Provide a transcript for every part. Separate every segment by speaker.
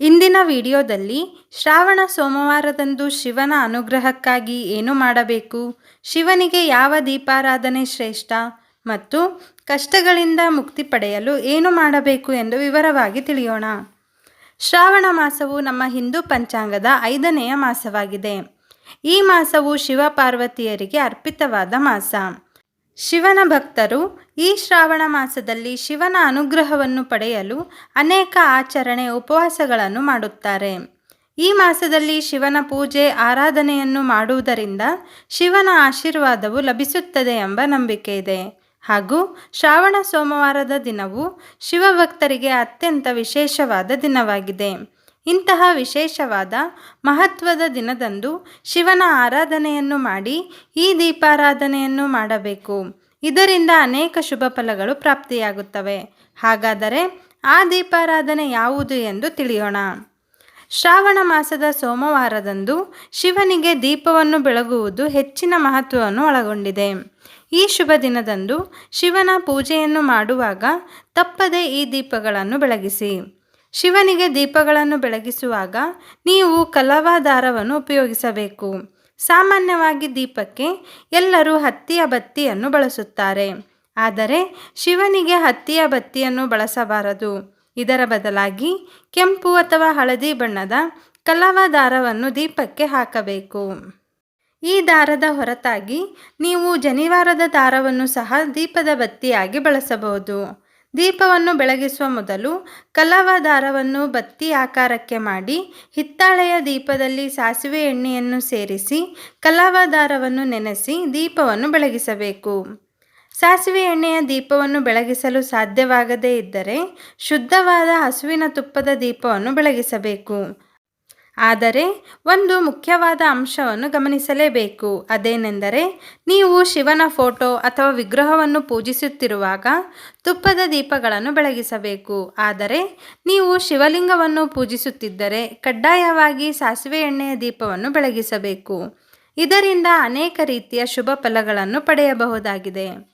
Speaker 1: ಇಂದಿನ ವಿಡಿಯೋದಲ್ಲಿ ಶ್ರಾವಣ ಸೋಮವಾರದಂದು ಶಿವನ ಅನುಗ್ರಹಕ್ಕಾಗಿ ಏನು ಮಾಡಬೇಕು? ಶಿವನಿಗೆ ಯಾವ ದೀಪಾರಾಧನೆ ಶ್ರೇಷ್ಠ? ಮತ್ತು ಕಷ್ಟಗಳಿಂದ ಮುಕ್ತಿ ಪಡೆಯಲು ಏನು ಮಾಡಬೇಕು ಎಂದು ವಿವರವಾಗಿ ತಿಳಿಯೋಣ. ಶ್ರಾವಣ ಮಾಸವು ನಮ್ಮ ಹಿಂದೂ ಪಂಚಾಂಗದ ಐದನೆಯ ಮಾಸವಾಗಿದೆ. ಈ ಮಾಸವು ಶಿವ ಪಾರ್ವತಿಯರಿಗೆ ಅರ್ಪಿತವಾದ ಮಾಸ. ಶಿವನ ಭಕ್ತರು ಈ ಶ್ರಾವಣ ಮಾಸದಲ್ಲಿ ಶಿವನ ಅನುಗ್ರಹವನ್ನು ಪಡೆಯಲು ಅನೇಕ ಆಚರಣೆ ಉಪವಾಸಗಳನ್ನು ಮಾಡುತ್ತಾರೆ. ಈ ಮಾಸದಲ್ಲಿ ಶಿವನ ಪೂಜೆ, ಆರಾಧನೆಯನ್ನು ಮಾಡುವುದರಿಂದ ಶಿವನ ಆಶೀರ್ವಾದವು ಲಭಿಸುತ್ತದೆ ಎಂಬ ನಂಬಿಕೆ ಇದೆ. ಹಾಗೂ ಶ್ರಾವಣ ಸೋಮವಾರದ ದಿನವು ಶಿವಭಕ್ತರಿಗೆ ಅತ್ಯಂತ ವಿಶೇಷವಾದ ದಿನವಾಗಿದೆ. ಇಂತಹ ವಿಶೇಷವಾದ ಮಹತ್ವದ ದಿನದಂದು ಶಿವನ ಆರಾಧನೆಯನ್ನು ಮಾಡಿ ಈ ದೀಪಾರಾಧನೆಯನ್ನು ಮಾಡಬೇಕು. ಇದರಿಂದ ಅನೇಕ ಶುಭ ಫಲಗಳು ಪ್ರಾಪ್ತಿಯಾಗುತ್ತವೆ. ಹಾಗಾದರೆ ಆ ದೀಪಾರಾಧನೆ ಯಾವುದು ಎಂದು ತಿಳಿಯೋಣ. ಶ್ರಾವಣ ಮಾಸದ ಸೋಮವಾರದಂದು ಶಿವನಿಗೆ ದೀಪವನ್ನು ಬೆಳಗುವುದು ಹೆಚ್ಚಿನ ಮಹತ್ವವನ್ನು ಒಳಗೊಂಡಿದೆ. ಈ ಶುಭ ದಿನದಂದು ಶಿವನ ಪೂಜೆಯನ್ನು ಮಾಡುವಾಗ ತಪ್ಪದೆ ಈ ದೀಪಗಳನ್ನು ಬೆಳಗಿಸಿ. ಶಿವನಿಗೆ ದೀಪಗಳನ್ನು ಬೆಳಗಿಸುವಾಗ ನೀವು ಕಲವಾ ದಾರವನ್ನು ಉಪಯೋಗಿಸಬೇಕು. ಸಾಮಾನ್ಯವಾಗಿ ದೀಪಕ್ಕೆ ಎಲ್ಲರೂ ಹತ್ತಿಯ ಬತ್ತಿಯನ್ನು ಬಳಸುತ್ತಾರೆ. ಆದರೆ ಶಿವನಿಗೆ ಹತ್ತಿಯ ಬತ್ತಿಯನ್ನು ಬಳಸಬಾರದು. ಇದರ ಬದಲಾಗಿ ಕೆಂಪು ಅಥವಾ ಹಳದಿ ಬಣ್ಣದ ಕಲವ ದಾರವನ್ನು ದೀಪಕ್ಕೆ ಹಾಕಬೇಕು. ಈ ದಾರದ ಹೊರತಾಗಿ ನೀವು ಜನಿವಾರದ ದಾರವನ್ನು ಸಹ ದೀಪದ ಬತ್ತಿಯಾಗಿ ಬಳಸಬಹುದು. ದೀಪವನ್ನು ಬೆಳಗಿಸುವ ಮೊದಲು ಕಲವ ದಾರವನ್ನು ಬತ್ತಿ ಆಕಾರಕ್ಕೆ ಮಾಡಿ ಹಿತ್ತಾಳೆಯ ದೀಪದಲ್ಲಿ ಸಾಸಿವೆ ಎಣ್ಣೆಯನ್ನು ಸೇರಿಸಿ ಕಲವ ದಾರವನ್ನು ನೆನೆಸಿ ದೀಪವನ್ನು ಬೆಳಗಿಸಬೇಕು. ಸಾಸಿವೆ ಎಣ್ಣೆಯ ದೀಪವನ್ನು ಬೆಳಗಿಸಲು ಸಾಧ್ಯವಾಗದೇ ಇದ್ದರೆ ಶುದ್ಧವಾದ ಹಸುವಿನ ತುಪ್ಪದ ದೀಪವನ್ನು ಬೆಳಗಿಸಬೇಕು. ಆದರೆ ಒಂದು ಮುಖ್ಯವಾದ ಅಂಶವನ್ನು ಗಮನಿಸಲೇಬೇಕು. ಅದೇನೆಂದರೆ ನೀವು ಶಿವನ ಫೋಟೋ ಅಥವಾ ವಿಗ್ರಹವನ್ನು ಪೂಜಿಸುತ್ತಿರುವಾಗ ತುಪ್ಪದ ದೀಪಗಳನ್ನು ಬೆಳಗಿಸಬೇಕು. ಆದರೆ ನೀವು ಶಿವಲಿಂಗವನ್ನು ಪೂಜಿಸುತ್ತಿದ್ದರೆ ಕಡ್ಡಾಯವಾಗಿ ಸಾಸಿವೆ ಎಣ್ಣೆಯ ದೀಪವನ್ನು ಬೆಳಗಿಸಬೇಕು. ಇದರಿಂದ ಅನೇಕ ರೀತಿಯ ಶುಭ ಫಲಗಳನ್ನು ಪಡೆಯಬಹುದಾಗಿದೆ.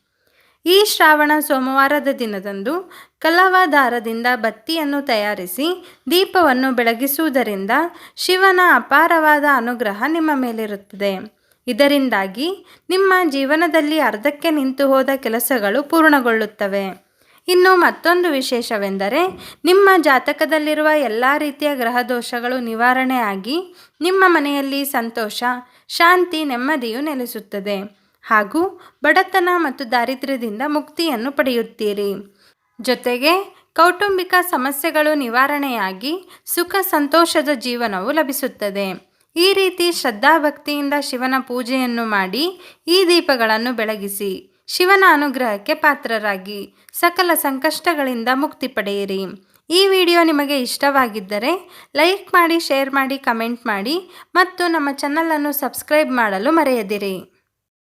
Speaker 1: ಈ ಶ್ರಾವಣ ಸೋಮವಾರದ ದಿನದಂದು ಕಲವ ದಾರದಿಂದ ಬತ್ತಿಯನ್ನು ತಯಾರಿಸಿ ದೀಪವನ್ನು ಬೆಳಗಿಸುವುದರಿಂದ ಶಿವನ ಅಪಾರವಾದ ಅನುಗ್ರಹ ನಿಮ್ಮ ಮೇಲಿರುತ್ತದೆ. ಇದರಿಂದಾಗಿ ನಿಮ್ಮ ಜೀವನದಲ್ಲಿ ಅರ್ಧಕ್ಕೆ ನಿಂತು ಹೋದ ಕೆಲಸಗಳು ಪೂರ್ಣಗೊಳ್ಳುತ್ತವೆ. ಇನ್ನು ಮತ್ತೊಂದು ವಿಶೇಷವೆಂದರೆ ನಿಮ್ಮ ಜಾತಕದಲ್ಲಿರುವ ಎಲ್ಲ ರೀತಿಯ ಗ್ರಹ ದೋಷಗಳು ನಿವಾರಣೆ ಆಗಿ ನಿಮ್ಮ ಮನೆಯಲ್ಲಿ ಸಂತೋಷ, ಶಾಂತಿ, ನೆಮ್ಮದಿಯು ನೆಲೆಸುತ್ತದೆ. ಹಾಗೂ ಬಡತನ ಮತ್ತು ದಾರಿದ್ರ್ಯದಿಂದ ಮುಕ್ತಿಯನ್ನು ಪಡೆಯುತ್ತೀರಿ. ಜೊತೆಗೆ ಕೌಟುಂಬಿಕ ಸಮಸ್ಯೆಗಳು ನಿವಾರಣೆಯಾಗಿ ಸುಖ ಸಂತೋಷದ ಜೀವನವು ಲಭಿಸುತ್ತದೆ. ಈ ರೀತಿ ಶ್ರದ್ಧಾಭಕ್ತಿಯಿಂದ ಶಿವನ ಪೂಜೆಯನ್ನು ಮಾಡಿ ಈ ದೀಪಗಳನ್ನು ಬೆಳಗಿಸಿ ಶಿವನ ಅನುಗ್ರಹಕ್ಕೆ ಪಾತ್ರರಾಗಿ ಸಕಲ ಸಂಕಷ್ಟಗಳಿಂದ ಮುಕ್ತಿ ಪಡೆಯಿರಿ. ಈ ವಿಡಿಯೋ ನಿಮಗೆ ಇಷ್ಟವಾಗಿದ್ದರೆ ಲೈಕ್ ಮಾಡಿ, ಶೇರ್ ಮಾಡಿ, ಕಮೆಂಟ್ ಮಾಡಿ ಮತ್ತು ನಮ್ಮ ಚಾನಲನ್ನು ಸಬ್ಸ್ಕ್ರೈಬ್ ಮಾಡಲು ಮರೆಯದಿರಿ.